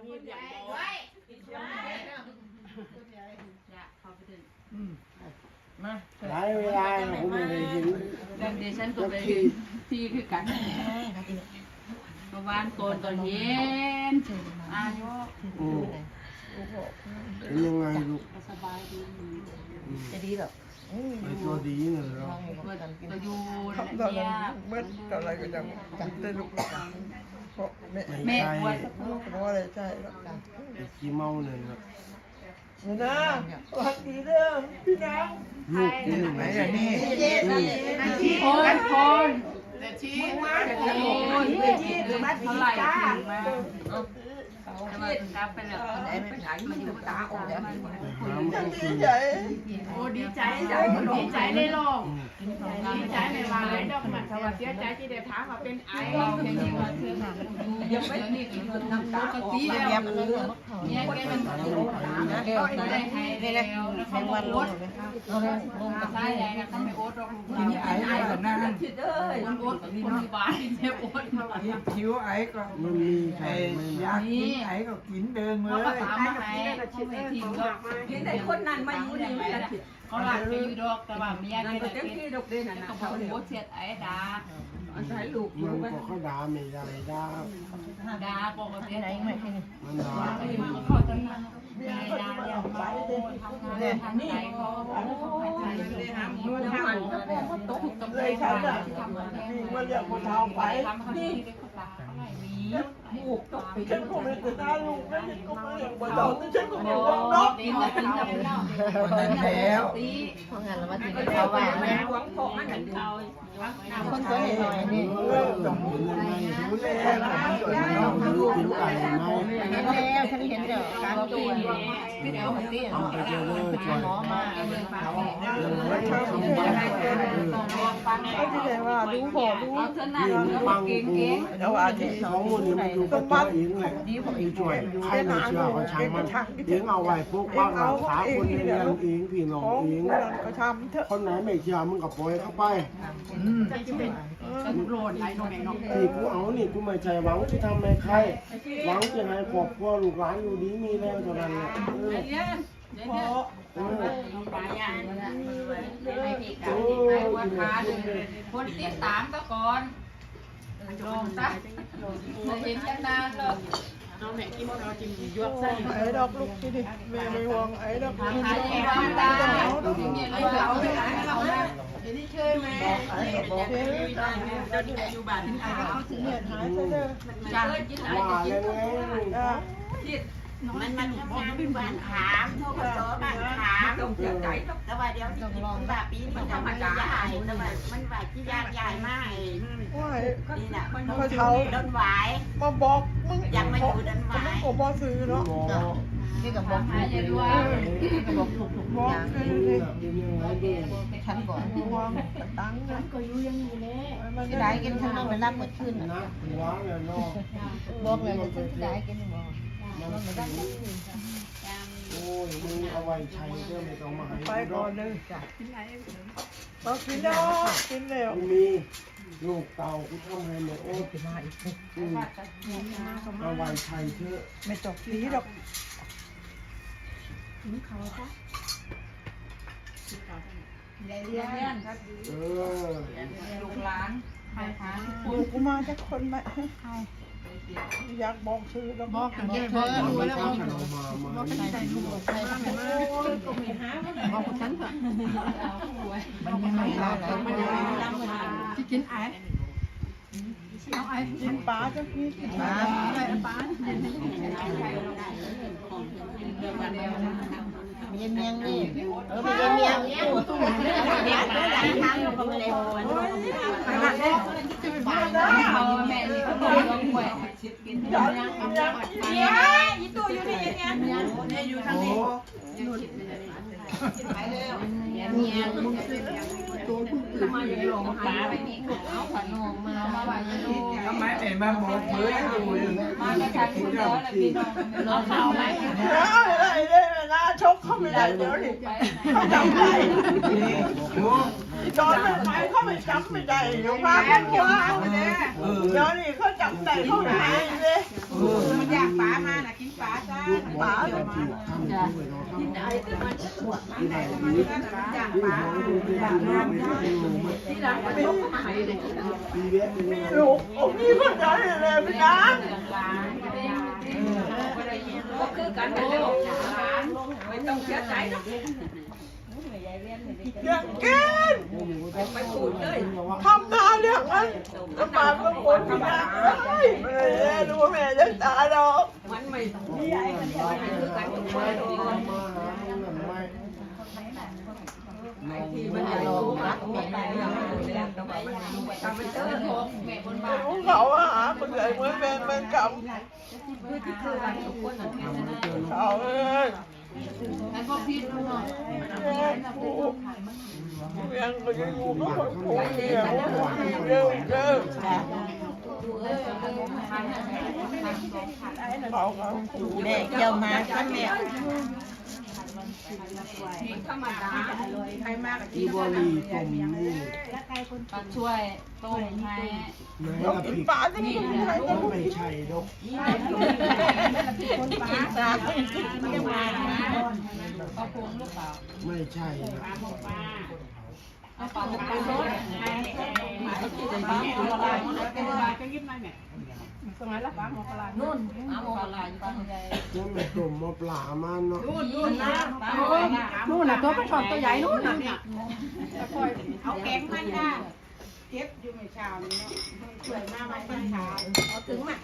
ห้เอาโซเฟียมีเลี้ยงบ่จะเข้าไปถึงมาหลายเวลาผมไม่ได้ยินดังเดชันก็ไปที่คือกันเมื่อวานโกนตอนเย็นอายุเป็นยังไงลูกสบายดีจะดีหรอไอตัวดีเนี่ยเหรอก็ก็อยู่ทำตอนนั้นเมื่อตอนอะไรก็ยังจับได้ลูก ราะแม่ไม่แม่ใช่ปวดลูกบอกว่าอะไรใช่แล้วไอ้ขี้เมาเนี่ยนะนะสวัสดีเด้อพี่น้องลูกนี่ไหนไม่อะนี่โคนโคนแต่ชี้โคนเท่าไหร่ถึงมาแต่ว่ากลับไปแล้วไหนไม่ขา โอ้ดีใจใจดีใจได้ลองดีใจในว่าเลยดอกมันถ้าว่าเสียใจที่ได้ถามว่าเป็นไอ้เราแค่นี้ว่าเธอหายังไม่นี่คือน้ำตาปกติแล้วเนี่ยแกมันก็ได้ให้แล้วแล้วเขาบอกโอ๊ตใช่ไงนะเขาไม่โอ๊ตเราทีนี้ไอ้ไอ้แบบนั้นเอ้ยมันโอ๊ตคนที่บ้านเจ็บโอ๊ตมาบ้านคิ้วไอ้ก็มันมีใครไอ้ไม่ยากินไอ้ก็กินเดินเลเขาก็ยตามมาให้เขาไม่ทิ้งก็เห็นไอ้คนนั้นมาอยู่นี่มันจะผิดเขาหลักไปอยู่ดอกแต่ว่าเมียนั่นแกก็จะเต็มเป็นที่ดอกเด่นน่ะนะเขาบเขาอกเนี่ยโอ๊ตเสียดไอ้ดาอันใช้ลูกอมัยู่นมันก็เขาด่าไม่ได้ด่าดาบอกว่าเสียดไอ้ไม่มันด่าเขาจะนั่งเมียดาเนี่ยเมาทำงานทางใจเขาเขาหายใจเลยหาหมูทำเขาตกตำเลเลยยฉันค่ะอะมีว่าเรียกคนเท้าไปทำเขาที่ได้เขาตาเขาไหลมี ลูกตกไปฉันก็ไม่ได้ด่าลูกนะฉันก็ไม่อยากมาด่าฉันก็โอ้ไม่หวังนกตีนตีนจะเป็นเนาะวันนั้นแล้วตีเพราะงั้นเรามาถึงก็ก็เรียเขากว่าว่าแม่แม่หวงพ่อมันนั่นดูคนตัวหน่อยนี่เริ่มต้องเป็นยังไงดูแลผมด้วยเราดู กินไก่ไหมแล้วฉันเห็นเดี๋ยวการตัวไม่เดี๋ยวมันนี่เอาไปเจอเลยช่วยหมอมาเออทำบ้านเออก็ที่ไหนว่าดูพอดูเอาเท่านั้นนี่มันฟังกูแต่ว่าที่สองคนนี้มันอยู่กับตัวเองแหละอีช่วยใครไม่เชื่อก็ช่างมันเองเอาไว้พวกบ้านหลังขาคนเรียนเองพี่น้องเองคนไหนไม่เชื่อมึงก็ปล่อยเข้าไป โกรธไอ้น้องแม่น้องที่กูเอานี่กูไม่ใจหวังที่ทำให้ใคร หวังจะให้ครอบครัวลูกหลานอยู่ดีมีแรงเท่านั้นแหละเออเนี่ยพอเออปลาย่างนะไม่มีการติดไอ้วัดคาเลยคนติดตามก็ก่อนลองซะเห็นกันนานเลย น้องแม่กินเรากินยวกใส่ไอ้ดอกลูกที่ดิแม่ไม่ห่วงไอ้ดอกทำหาที่วางได้อย่างเงี้ยเลยเราไม่ได้เราได้ไอ้ดอกบอกเฮ้ยเดี๋ยวนี้อยู่บ้านที่ไอ้เอาถึงเนี่ยหายไปเลยจ้าว่าแล้วไงอะ มันมันทำงานเป็นบ้านขามโทกศบ้านขามต้องเสียใจแต่ว่าเดี๋ยวที่คุณว่าปีมันจะมาใหญ่แต่ว่ามันว่าที่ยากใหญ่มากว่านี่น่ะเขาเท้าโดนไหวมาบอกมึงยังม่อยู่ดันไหวมึงก็บอกซื้อเนาะนี่กับบอกถูกอยู่กับบอกถูกถูกบอกอย่างซื้อฉันก่อนห่วงตันก็อยู่ยังอยู่เลยที่ได้กินฉันต้องไปรับเมื่อคืนนะบอกเลยฉันที่ได้กินบอก โอ้ยมึงเอาไว้ใช้เพื่อไม่ต้องมาให้ไปก่อนเลยเรากินแล้วกินแล้วมีลูกเต่ากูทำให้หมดโอ้ยอืมเอาไว้ใช้เถอะไม่จบสีดอกเลี้ยงเออลูกหลานใครคะกูกูมาจากคนไหม อยากบอกซื้อแล้วบอกบอกเธอเอารู้แล้วใช้กันเอามามาใส่ลูกใส่บอกฉันเถอะมันยังไม่ได้เลยที่กินไอ้เอาไอ้กินปลาจะกินมาไอ้ป้ามีเมียงนี่เออมีเมียงตู้ตู้เมียงเมียงหลายครั้งเราก็ไม่ได้เขาแม่นี่เขาบอกว่าป่กินอกกินอยา กกินยี่ตู้อยู่นี่ยังไงเนี่ยอยู่ทางนี้เมียงมาอยู่โรงพยาบาลไปนี่เอาขนมมามาไว้ในโรงทำไมไอ้มาบอกเบยอยู่มาในชาติแล้วแล้วพี่น้องน้องเขาไหมแล้วอะไรเนี่ยนะชกเขา ไม่ได้เดี๋ยวนี้เขาจำได้ตอนไม่ไปเขาไม่จำไม่ได้อยู่พาเขากลัวเดี๋ยวนี้เขาจำได้เขาหายเลยมันอยากป๋ามาน่ะกินป๋าจ้าป๋าที่ทำด้วยเนาะที่ไหนที่ไหนที่อยากที่ป๋าของดูที่ดูไม่ดูไม่ที่หลังก็เป็นหายเลยปีเวทมีลูกโอ้พี่เขาใจเลยพี่นางก็ คือกันโอ้ไม่ต้องเสียใจนะอย่างก่นไปพูดเลยทำนาเรื่องนั้นจะมาเมื่อคนพี่นางเอ้ยไม่ได้แม่จะตาดอกมันไม่คือกันทุกคนมาหาเงินไม่ที่มันจะล รู้เขาว่าหาเมื่อไงเมื่อแม่เป็นกรรมคือที่คือกันทุกคนน่ะเขาเอ้ยแล้วเนาะแม่กูยังก็ยังอยู่ก็คนโผล่เนี่ยเร็วเร็วเขาเขาแม่เจ้ามาท่าน แม่ธรรมดาใครมากที่บริผมนี่มาช่วยต้มให้แม่เราละกินผิดปลาที่นี่ใครก็ไม่ใช่ดอกกินปลาเจ้ามาก็พวงลูกเปล่าไม่ใช่นะ นอะไรก็ยิ้มได้เนี่ยตรงไหนละปลาหมอปลานู่นหมอปลาอยู่ตรงไหนยังไม่ต้มมาปลามันเนาะนู่นนู่นนะนู่นน่ะตัวกระชอนตัวใหญ่นู่นน่ะเนี่ยเอาแกงมันค่ะเก็บอยู่ในเช้านี้เนาะสวยมากมันเป็นขาวเอาถึงมา